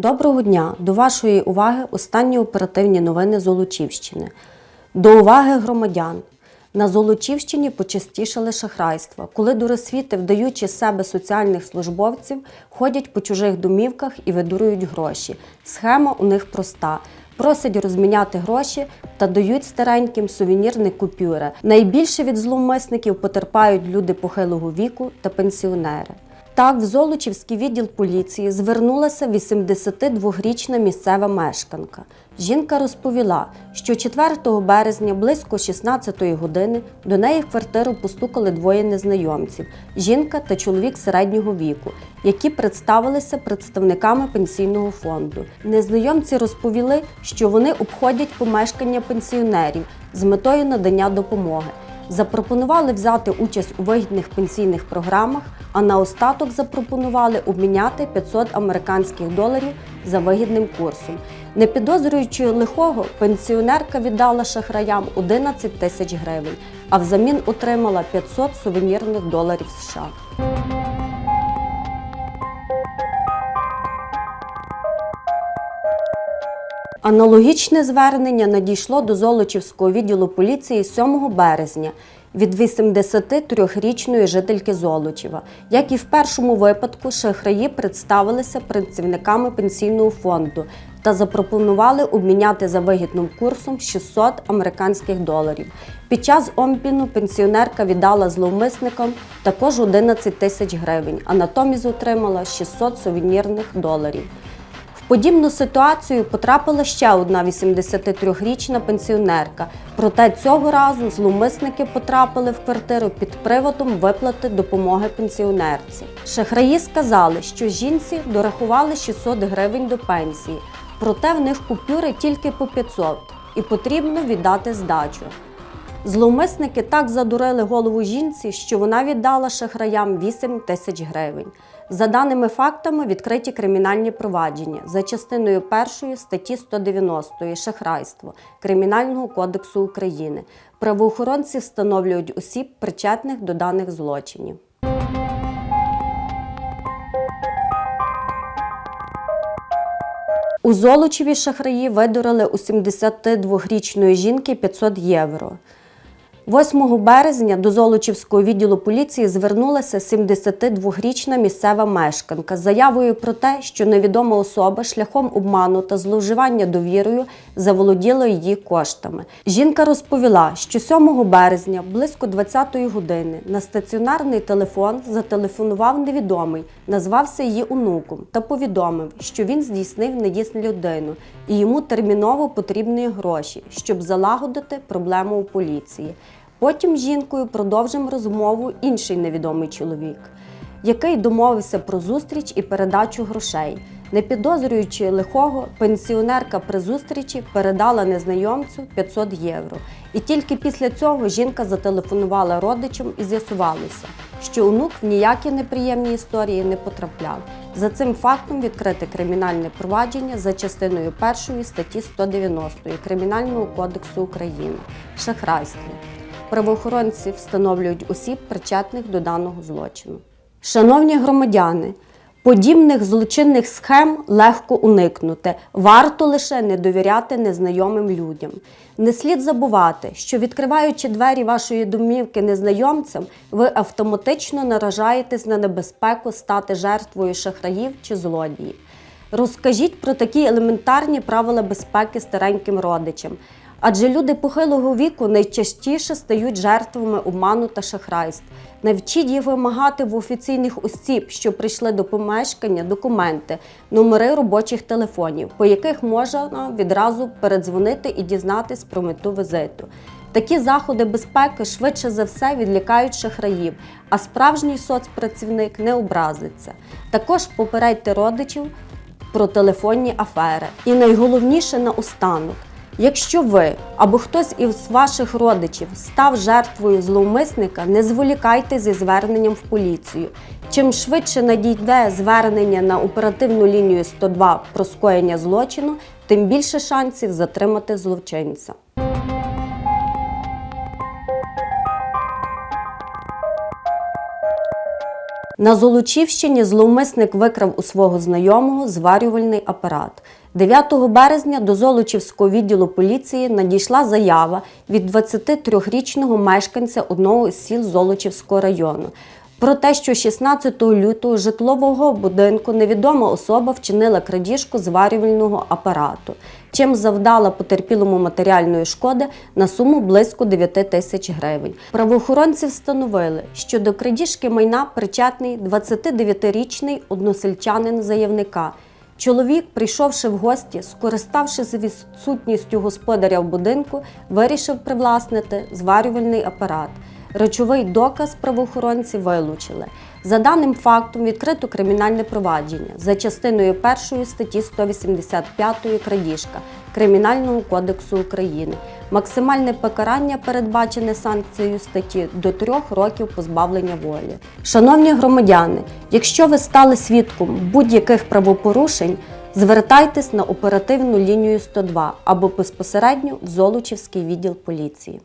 Доброго дня! До вашої уваги останні оперативні новини Золочівщини. До уваги громадян. На Золочівщині почастішали шахрайства, коли дуросвіти, вдаючи з себе соціальних службовців, ходять по чужих домівках і видурують гроші. Схема у них проста. Просять розміняти гроші та дають стареньким сувенірні купюри. Найбільше від зловмисників потерпають люди похилого віку та пенсіонери. Так, в Золочівський відділ поліції звернулася 82-річна місцева мешканка. Жінка розповіла, що 4 березня близько 16 години до неї в квартиру постукали двоє незнайомців жінка та чоловік середнього віку, які представилися представниками пенсійного фонду. Незнайомці розповіли, що вони обходять помешкання пенсіонерів з метою надання допомоги. Запропонували взяти участь у вигідних пенсійних програмах, а на остаток запропонували обміняти 500 американських доларів за вигідним курсом. Не підозрюючи лихого, пенсіонерка віддала шахраям 11 тисяч гривень, а взамін отримала 500 сувенірних доларів США. Аналогічне звернення надійшло до Золочівського відділу поліції 7 березня від 83-річної жительки Золочева. Як і в першому випадку, шахраї представилися працівниками пенсійного фонду та запропонували обміняти за вигідним курсом 600 американських доларів. Під час обміну пенсіонерка віддала зловмисникам також 11 тисяч гривень, а натомість отримала 600 сувенірних доларів. Подібну ситуацію потрапила ще одна 83-річна пенсіонерка. Проте цього разу зловмисники потрапили в квартиру під приводом виплати допомоги пенсіонерці. Шахраї сказали, що жінці дорахували 600 гривень до пенсії, проте в них купюри тільки по 500 і потрібно віддати здачу. Зловмисники так задурили голову жінці, що вона віддала шахраям 8 тисяч гривень. За даними фактами, відкриті кримінальні провадження за частиною першої статті 190 шахрайство Кримінального кодексу України. Правоохоронці встановлюють осіб, причетних до даних злочинів. У Золочеві шахраї видурили у 72-річної жінки 500 євро. 8 березня до Золочівського відділу поліції звернулася 72-річна місцева мешканка з заявою про те, що невідома особа шляхом обману та зловживання довірою заволоділа її коштами. Жінка розповіла, що 7 березня близько 20-ї години на стаціонарний телефон зателефонував невідомий, назвався її онуком та повідомив, що він здійснив на людину і йому терміново потрібні гроші, щоб залагодити проблему у поліції. Потім з жінкою продовжив розмову інший невідомий чоловік, який домовився про зустріч і передачу грошей. Не підозрюючи лихого, пенсіонерка при зустрічі передала незнайомцю 500 євро. І тільки після цього жінка зателефонувала родичам і з'ясувалося, що онук в ніякі неприємні історії не потрапляв. За цим фактом відкрите кримінальне провадження за частиною першої статті 190 Кримінального кодексу України шахрайство. Правоохоронці встановлюють осіб, причетних до даного злочину. Шановні громадяни, подібних злочинних схем легко уникнути. Варто лише не довіряти незнайомим людям. Не слід забувати, що відкриваючи двері вашої домівки незнайомцям, ви автоматично наражаєтесь на небезпеку стати жертвою шахраїв чи злодіїв. Розкажіть про такі елементарні правила безпеки стареньким родичам. Адже люди похилого віку найчастіше стають жертвами обману та шахрайств. Навчіть їх вимагати в офіційних осіб, що прийшли до помешкання, документи, номери робочих телефонів, по яких можна відразу передзвонити і дізнатись про мету візиту. Такі заходи безпеки швидше за все відлякають шахраїв, а справжній соцпрацівник не образиться. Також попередьте родичів про телефонні афери. І найголовніше наостанок. Якщо ви або хтось із ваших родичів став жертвою зловмисника, не зволікайте зі зверненням в поліцію. Чим швидше надійде звернення на оперативну лінію 102 про скоєння злочину, тим більше шансів затримати злочинця. На Золочівщині зловмисник викрав у свого знайомого зварювальний апарат. 9 березня до Золочівського відділу поліції надійшла заява від 23-річного мешканця одного із сіл Золочівського району про те, що 16 лютого житлового будинку невідома особа вчинила крадіжку зварювального апарату, чим завдала потерпілому матеріальної шкоди на суму близько 9 тисяч гривень. Правоохоронці встановили, що до крадіжки майна причетний 29-річний односельчанин заявника. Чоловік, прийшовши в гості, скориставшись відсутністю господаря в будинку, вирішив привласнити зварювальний апарат. Речовий доказ правоохоронці вилучили. За даним фактом відкрито кримінальне провадження за частиною 1 статті 185 крадіжка Кримінального кодексу України. Максимальне покарання передбачене санкцією статті до трьох років позбавлення волі. Шановні громадяни, якщо ви стали свідком будь-яких правопорушень, звертайтесь на оперативну лінію 102 або безпосередньо в Золочівський відділ поліції.